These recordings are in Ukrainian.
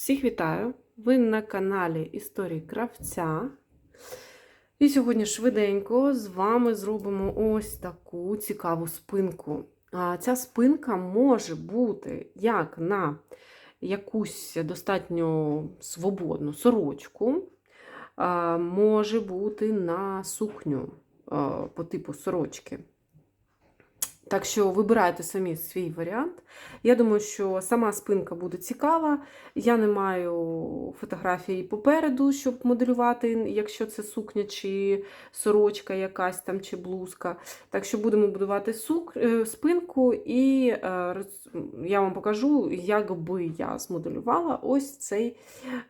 Всіх вітаю! Ви на каналі Історії Кравця. І сьогодні швиденько з вами зробимо ось таку цікаву спинку. Ця спинка може бути як на якусь достатньо свободну сорочку, може бути на сукню по типу сорочки. Так що вибирайте самі свій варіант. Я думаю, що сама спинка буде цікава. Я не маю фотографії попереду, щоб моделювати, якщо це сукня чи сорочка якась там, чи блузка. Так що будемо будувати сук, е, спинку, і е, я вам покажу, як би я змоделювала ось цей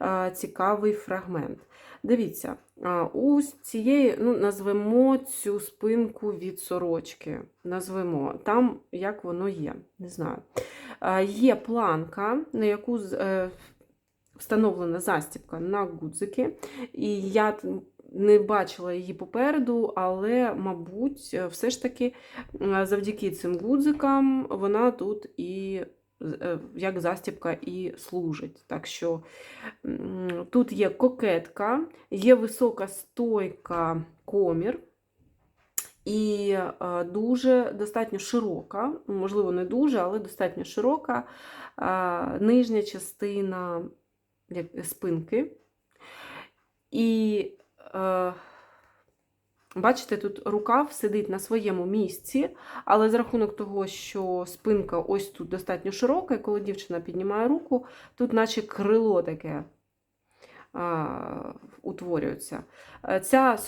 е, цікавий фрагмент. Дивіться, у цієї, ну, назвемо цю спинку від сорочки. Назвемо там, як воно є. Не знаю. Є планка, на яку е, встановлена застібка на гудзики. І я не бачила її попереду, але, мабуть, все ж таки завдяки цим гудзикам вона тут і як застібка і служить. Так що тут є кокетка, є висока стойка комір. І е, дуже достатньо широка, можливо, не дуже, але достатньо широка е, нижня частина спинки. І е, бачите, тут рукав сидить на своєму місці, але з рахунок того, що спинка ось тут достатньо широка, і коли дівчина піднімає руку, тут наче крило таке а, утворюється. Е, Ця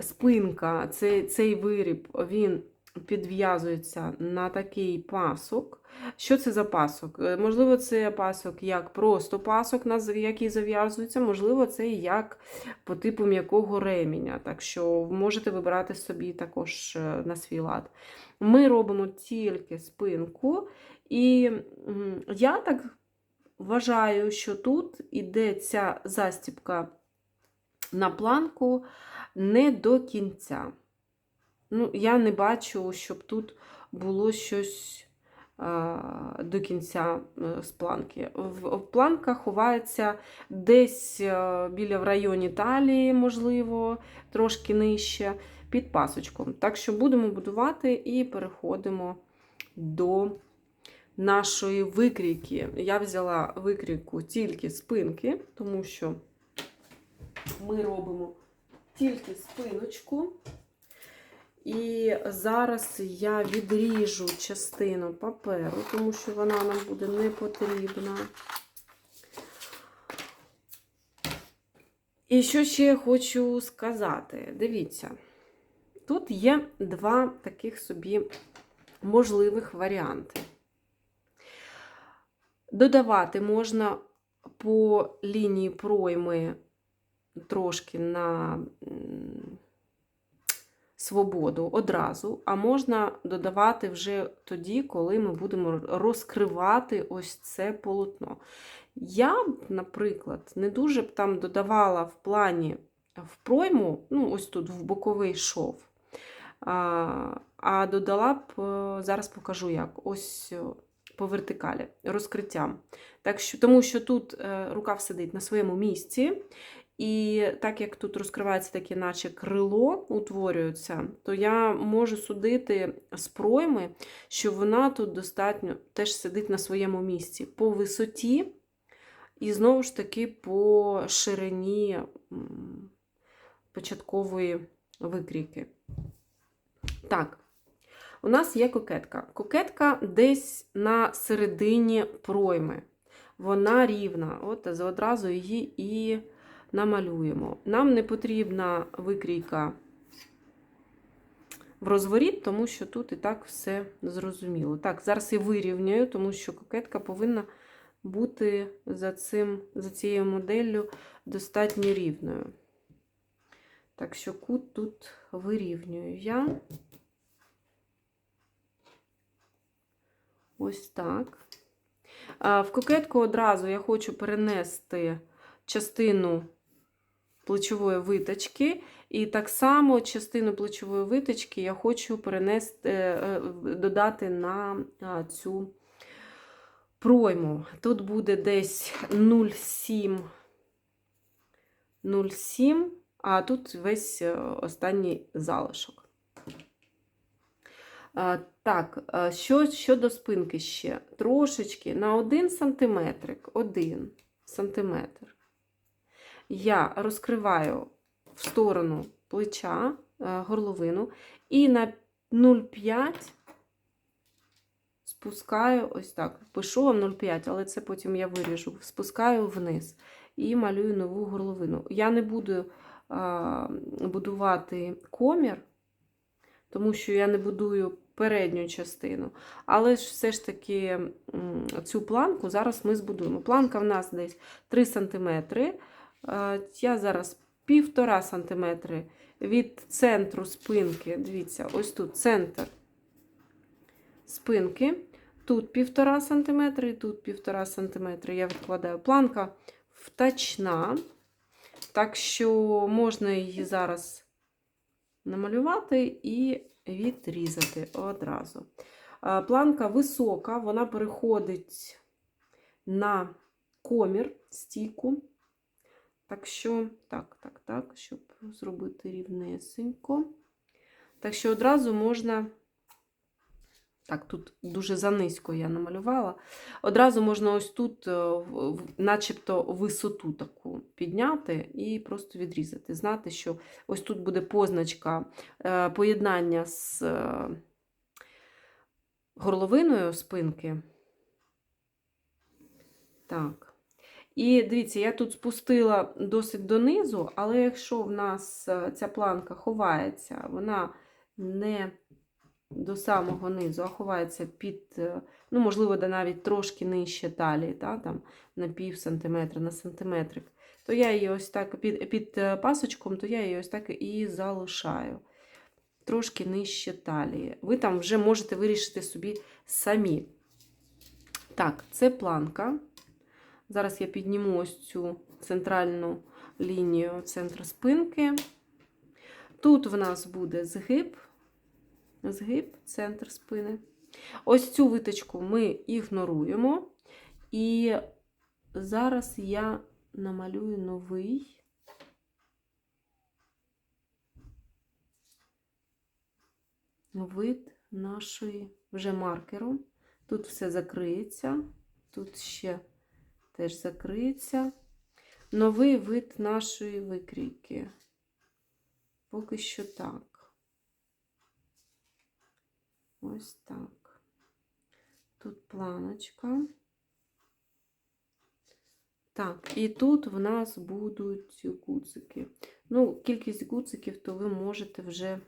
спинка, цей, цей виріб, він підв'язується на такий пасок. Що це за пасок? Е, Можливо, це пасок як просто пасок, який зав'язується, можливо, це як по типу м'якого реміння. Так що можете вибирати собі також е, на свій лад. Ми робимо тільки спинку, і я так вважаю, що тут іде ця застібка на планку не до кінця. Ну, я не бачу, щоб тут було щось до кінця е, з планки. В, в планка ховається десь е, біля в районі талії, можливо, трошки нижче, під пасочком. Так що будемо будувати і переходимо до нашої викрійки. Я взяла викрійку тільки спинки, тому що ми робимо тільки спиночку. І зараз я відріжу частину паперу, тому що вона нам буде не потрібна. І що ще хочу сказати? Дивіться, тут є два таких собі можливих варіанти. Додавати можна по лінії пройми трошки на свободу одразу, а можна додавати вже тоді, коли ми будемо розкривати ось це полотно. Я б, наприклад, не дуже б там додавала в плані в пройму, ну, ось тут в боковий шов. А, а додала б, е, зараз покажу як, ось е, по вертикалі, розкриттям. Так що, тому що тут е, рукав сидить на своєму місці, і так як тут розкривається таке, наче крило утворюється, то я можу судити з пройми, що вона тут достатньо теж сидить на своєму місці по висоті, і знову ж таки по ширині початкової викрійки. Так, у нас є кокетка. Кокетка десь на середині пройми. Вона рівна. От одразу її і намалюємо. Нам не потрібна викрійка в розворіт, тому що тут і так все зрозуміло. Так, зараз я вирівняю, тому що кокетка повинна бути за, цим, за цією моделлю достатньо рівною. Так що кут тут вирівнюю я. Ось так. В кокетку одразу я хочу перенести частину плечової виточки, і так само частину плечової виточки я хочу перенести, е, е, додати на цю пройму. Тут буде десь 0,7, 0,7, а тут весь е, останній залишок. Так, що щодо спинки ще? Трошечки на 1 сантиметрик, 1 сантиметр. Я розкриваю в сторону плеча, е, горловину, і на 0,5 спускаю ось так. Пишу вам 0,5, але це потім я виріжу. Спускаю вниз і малюю нову горловину. Я не буду а, будувати комір, тому що я не будую передню частину. Але ж все ж таки цю планку зараз ми збудуємо. Планка в нас десь 3 см. Я зараз 1,5 см від центру спинки. Дивіться, ось тут центр спинки. Тут 1,5 см і тут 1,5 см. Я відкладаю. Планка втачна, так що можна її зараз намалювати і відрізати одразу. Планка висока, вона переходить на комір стійку. Так що, так, так, так, щоб зробити рівнесенько. Так що одразу можна. Так, тут дуже занизько я намалювала. Одразу можна ось тут, е, начебто, висоту таку підняти і просто відрізати. Знати, що ось тут буде позначка е, поєднання з е, горловиною спинки. Так. І дивіться, я тут спустила досить донизу, але якщо в нас е, ця планка ховається, вона не до самого низу, а ховається під, е, ну, можливо, навіть трошки нижче талії, та, там, на пів сантиметра, на сантиметрик, то я її ось так під, під е, пасочком, то я її ось так і залишаю. Трошки нижче талії. Ви там вже можете вирішити собі самі. Так, це планка. Зараз я підніму ось цю центральну лінію центр спинки. Тут в нас буде згиб, згиб, центр спини. Ось цю виточку ми ігноруємо. І зараз я намалюю новий. Вид нашої вже маркеру. Тут все закриється, тут ще теж закриється. Новий вид нашої викрійки. Поки що так. Ось так. Тут планочка. Так, і тут в нас будуть гудзики. Ну, кількість гудзиків, то ви можете вже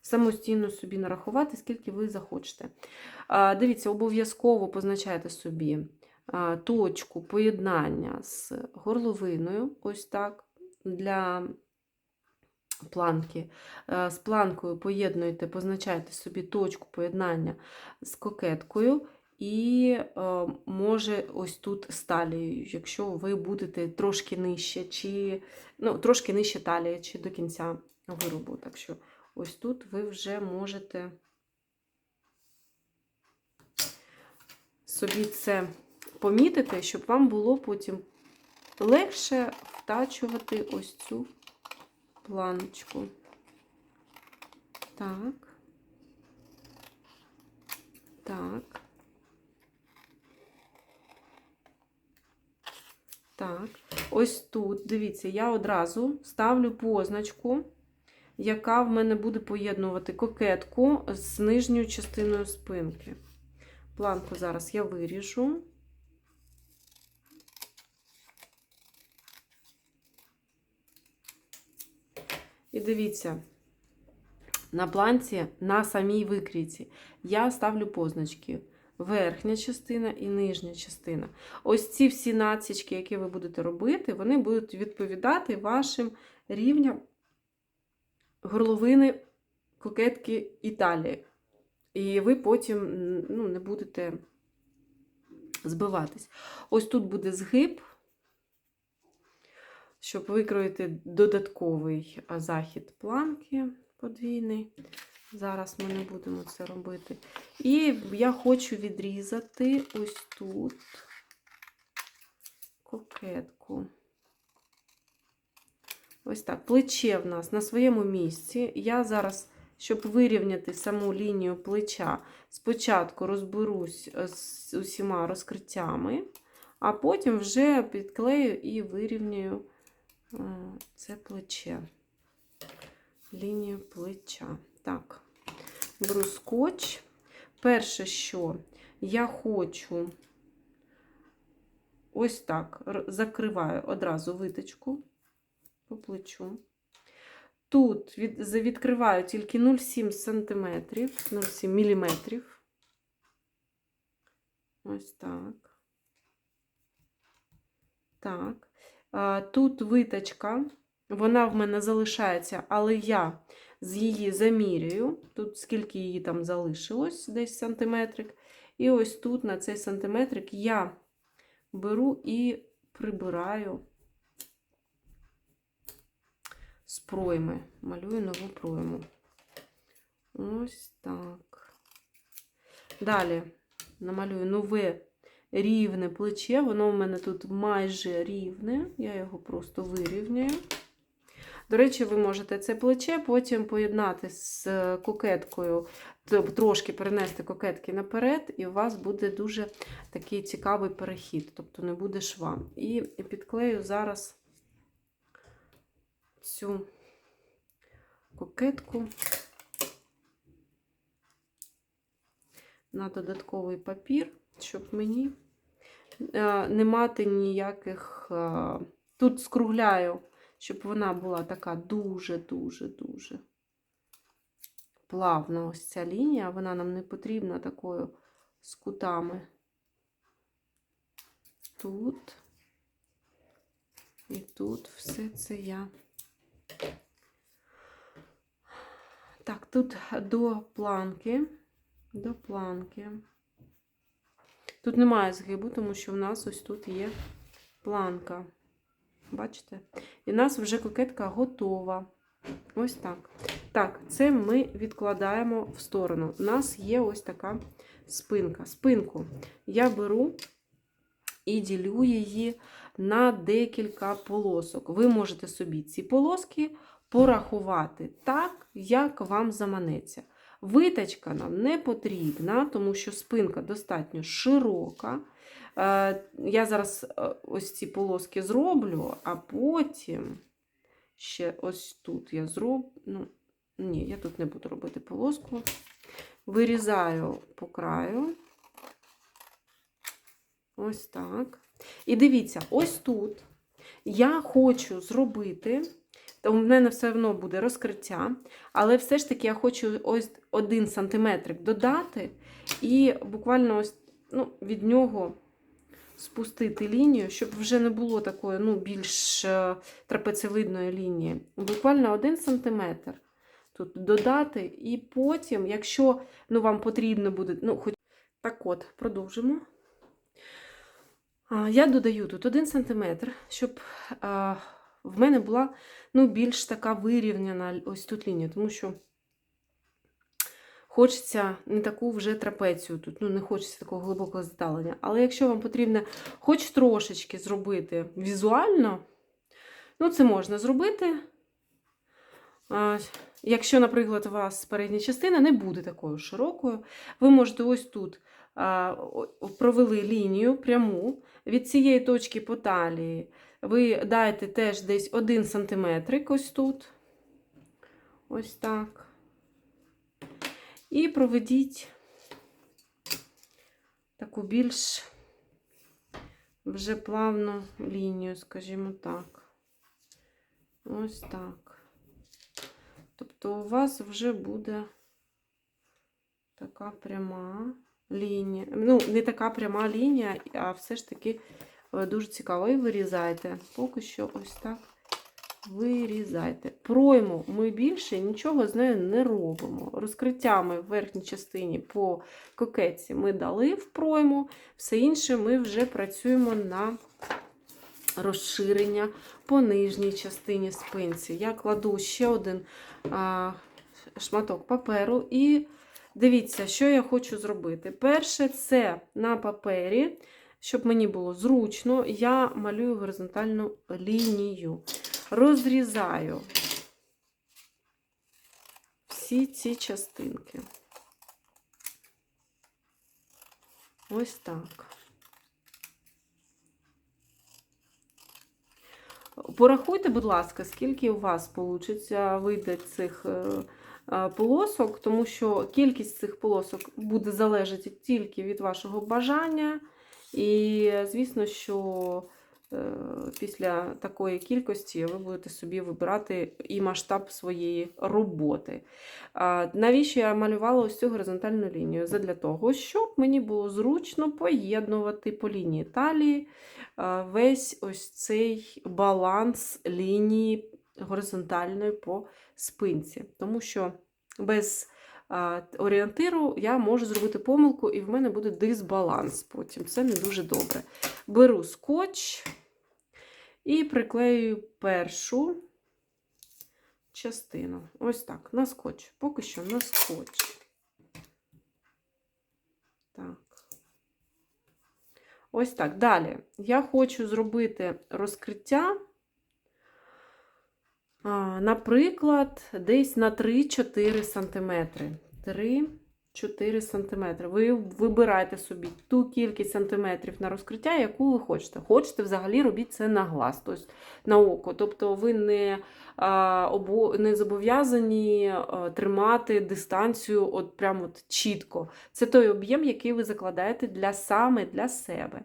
самостійно собі нарахувати, скільки ви захочете. Дивіться, обов'язково позначайте собі точку поєднання з горловиною, ось так, для планки. Е, З планкою поєднуєте, позначайте собі точку поєднання з кокеткою. І е, може ось тут з талією, якщо ви будете трошки нижче, чи ну, трошки нижче талії, чи до кінця виробу. Так що ось тут ви вже можете собі це помітити, щоб вам було потім легше втачувати ось цю планочку. Так. Так. Так, ось тут, дивіться, я одразу ставлю позначку, яка в мене буде поєднувати кокетку з нижньою частиною спинки. Планку зараз я виріжу. І дивіться, на планці, на самій викрійці, я ставлю позначки. Верхня частина і нижня частина. Ось ці всі націчки, які ви будете робити, вони будуть відповідати вашим рівням горловини, кокетки і талії. І ви потім ну, не будете збиватись. Ось тут буде згиб, щоб викроїти додатковий захід планки подвійний. Зараз ми не будемо це робити. І я хочу відрізати ось тут кокетку. Ось так. Плече в нас на своєму місці. Я зараз, щоб вирівняти саму лінію плеча, спочатку розберусь е, з усіма розкриттями, а потім вже підклею і вирівнюю це плече. Лінію плеча. Так, беру. Перше, що я хочу ось так закриваю одразу виточку по плечу. Тут від, відкриваю тільки 0,7 см, 0,7 мм. Ось так. Так. Тут виточка, вона в мене залишається, але я з її замірюю. Тут скільки її там залишилось, десь сантиметрик. І ось тут на цей сантиметрик я беру і прибираю з пройми. Малюю нову пройму. Ось так. Далі намалюю нове рівне плече. Воно у мене тут майже рівне. Я його просто вирівняю. До речі, ви можете це плече потім поєднати з кокеткою, трошки перенести кокетки наперед, і у вас буде дуже такий цікавий перехід, тобто не буде шва. І підклею зараз цю кокетку на додатковий папір, щоб мені е, не мати ніяких. е, Тут скругляю, щоб вона була така дуже-дуже-дуже плавна ось ця лінія. Вона нам не потрібна такою з кутами. Тут і тут все це я. Так, тут до планки, до планки. Тут немає згибу, тому що в нас ось тут є планка. Бачите? І в нас вже кокетка готова. Ось так. Так, це ми відкладаємо в сторону. У нас є ось така спинка. Спинку я беру і ділю її на декілька полосок. Ви можете собі ці полоски порахувати так, як вам заманеться. Виточка нам не потрібна, тому що спинка достатньо широка. Е, Я зараз е, ось ці полоски зроблю, а потім ще ось тут я зроблю. Ну, ні, я тут не буду робити полоску. Вирізаю по краю. Ось так. І дивіться, ось тут я хочу зробити, то в мене все одно буде розкриття, але все ж таки я хочу ось один сантиметрик додати і буквально ось ну, від нього спустити лінію, щоб вже не було такої ну, більш е, трапецевидної лінії. Буквально один сантиметр тут додати, і потім, якщо ну, вам потрібно буде, ну, хоч так от, продовжимо. Я додаю тут 1 см, щоб а, в мене була ну, більш така вирівняна ось тут лінія, тому що хочеться не таку вже трапецію тут, ну не хочеться такого глибокого здалення. Але якщо вам потрібно хоч трошечки зробити візуально, ну це можна зробити. Якщо, наприклад, у вас передня частина не буде такою широкою, ви можете ось тут провели лінію пряму від цієї точки по талії. Ви даєте теж десь 1 см ось тут. Ось так. І проведіть таку більш вже плавну лінію, скажімо так. Ось так. Тобто у вас вже буде така пряма лінія. Ну, не така пряма лінія, а все ж таки е, дуже цікаво. І вирізайте. Поки що ось так вирізайте. Пройму ми більше нічого з нею не робимо. Розкриттями в верхній частині по кокетці ми дали в пройму, все інше ми вже працюємо на розширення по нижній частині спинці. Я кладу ще один а, шматок паперу і дивіться, що я хочу зробити. Перше, це на папері, щоб мені було зручно, я малюю горизонтальну лінію. Розрізаю всі ці частинки. Ось так. Порахуйте, будь ласка, скільки у вас вийде, цих е, полосок, тому що кількість цих полосок буде залежати тільки від вашого бажання. І, звісно, що е, після такої кількості ви будете собі вибирати і масштаб своєї роботи. Навіщо я малювала ось цю горизонтальну лінію? Задля того, щоб мені було зручно поєднувати по лінії талії весь ось цей баланс лінії горизонтальної по спинці. Тому що без орієнтиру я можу зробити помилку, і в мене буде дисбаланс потім. Це не дуже добре. Беру скотч і приклею першу частину. Ось так, на скотч. Поки що на скотч. Так. Ось так. Далі. Я хочу зробити розкриття, наприклад, десь на 3-4 см. 3-4 см. Ви вибираєте собі ту кількість сантиметрів на розкриття, яку ви хочете. Хочете взагалі робіть це на глаз, тобто на око. Тобто ви не, не зобов'язані тримати дистанцію от прямо от чітко. Це той об'єм, який ви закладаєте для саме для себе.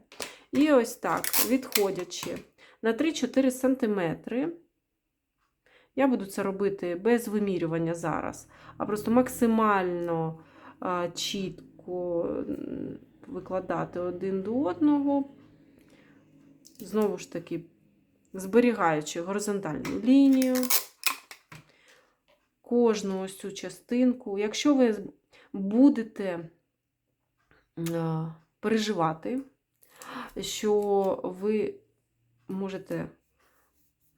І ось так, відходячи на 3-4 см. Я буду це робити без вимірювання зараз, а просто максимально чітко викладати один до одного. Знову ж таки, зберігаючи горизонтальну лінію, кожну ось цю частинку. Якщо ви будете переживати, що ви можете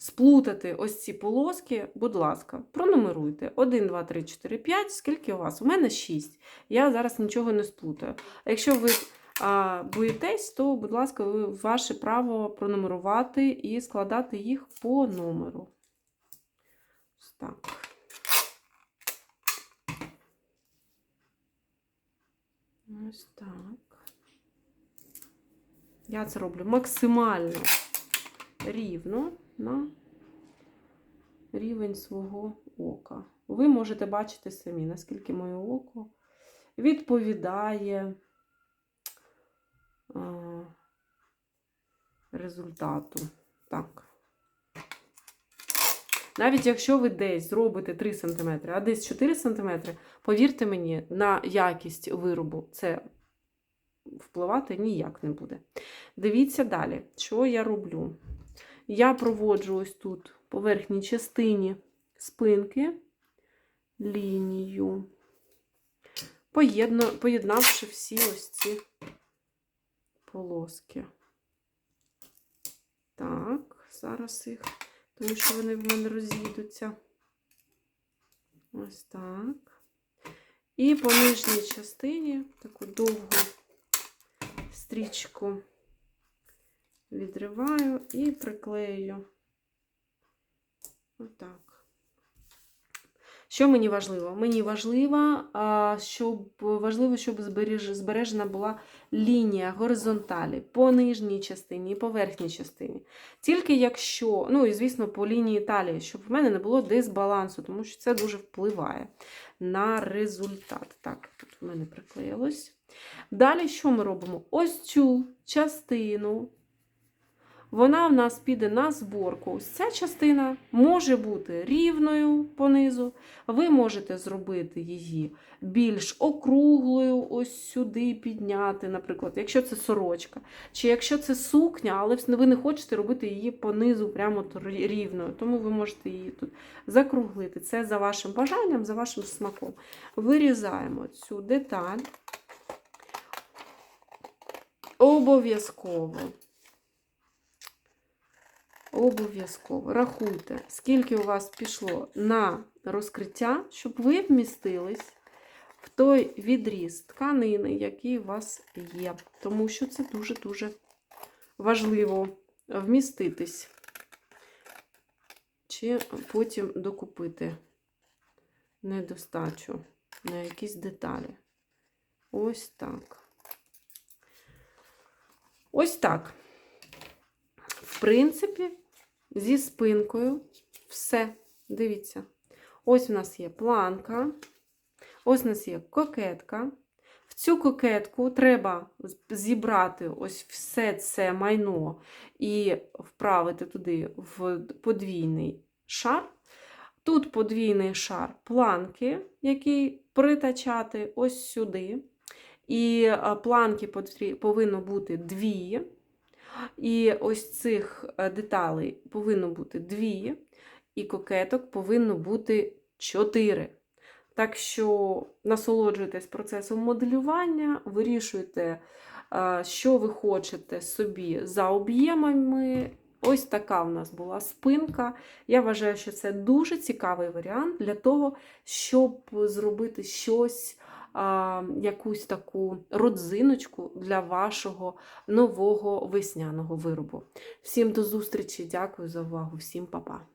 сплутати ось ці полоски, будь ласка, пронумеруйте. 1, 2, 3, 4, 5. Скільки у вас? У мене 6. Я зараз нічого не сплутаю. А якщо ви а, боїтесь, то, будь ласка, ви, ваше право пронумерувати і складати їх по номеру. Так. Ось так. Я це роблю максимально рівно на рівень свого ока. Ви можете бачити самі, наскільки моє око відповідає результату. Так. Навіть якщо ви десь зробите 3 см, а десь 4 см, повірте мені, на якість виробу це впливати ніяк не буде. Дивіться далі, що я роблю. Я проводжу ось тут по верхній частині спинки лінію, поєднавши всі ось ці полоски. Так, зараз їх, тому що вони в мене роз'їдуться. Ось так. І по нижній частині таку довгу стрічку відриваю і приклею. Отак. Що мені важливо? Мені важливо, щоб важливо, щоб збережена була лінія горизонталі по нижній частині і по верхній частині. Тільки якщо, ну і звісно, по лінії талії, щоб в мене не було дисбалансу, тому що це дуже впливає на результат. Так, тут в мене приклеїлось. Далі що ми робимо? Ось цю частину. Вона в нас піде на зборку. Ось ця частина може бути рівною понизу. Ви можете зробити її більш округлою, ось сюди підняти, наприклад, якщо це сорочка. Чи якщо це сукня, але ви не хочете робити її понизу прямо рівною. Тому ви можете її тут закруглити. Це за вашим бажанням, за вашим смаком. Вирізаємо цю деталь. Обов'язково обов'язково рахуйте, скільки у вас пішло на розкриття, щоб ви вмістились в той відріз тканини, який у вас є. Тому що це дуже-дуже важливо вміститись. Чи потім докупити недостачу на якісь деталі. Ось так. Ось так. В принципі, зі спинкою все. Дивіться. Ось у нас є планка, ось у нас є кокетка. В цю кокетку треба зібрати ось все це майно і вправити туди в подвійний шар. Тут подвійний шар планки, який притачати ось сюди. І планки повинно бути дві. І ось цих е, деталей повинно бути дві, і кокеток повинно бути чотири. Так що насолоджуйтесь процесом моделювання, вирішуйте, е, що ви хочете собі за об'ємами. Ось така в нас була спинка. Я вважаю, що це дуже цікавий варіант для того, щоб зробити щось, якусь таку родзиночку для вашого нового весняного виробу. Всім до зустрічі, дякую за увагу, всім па-па!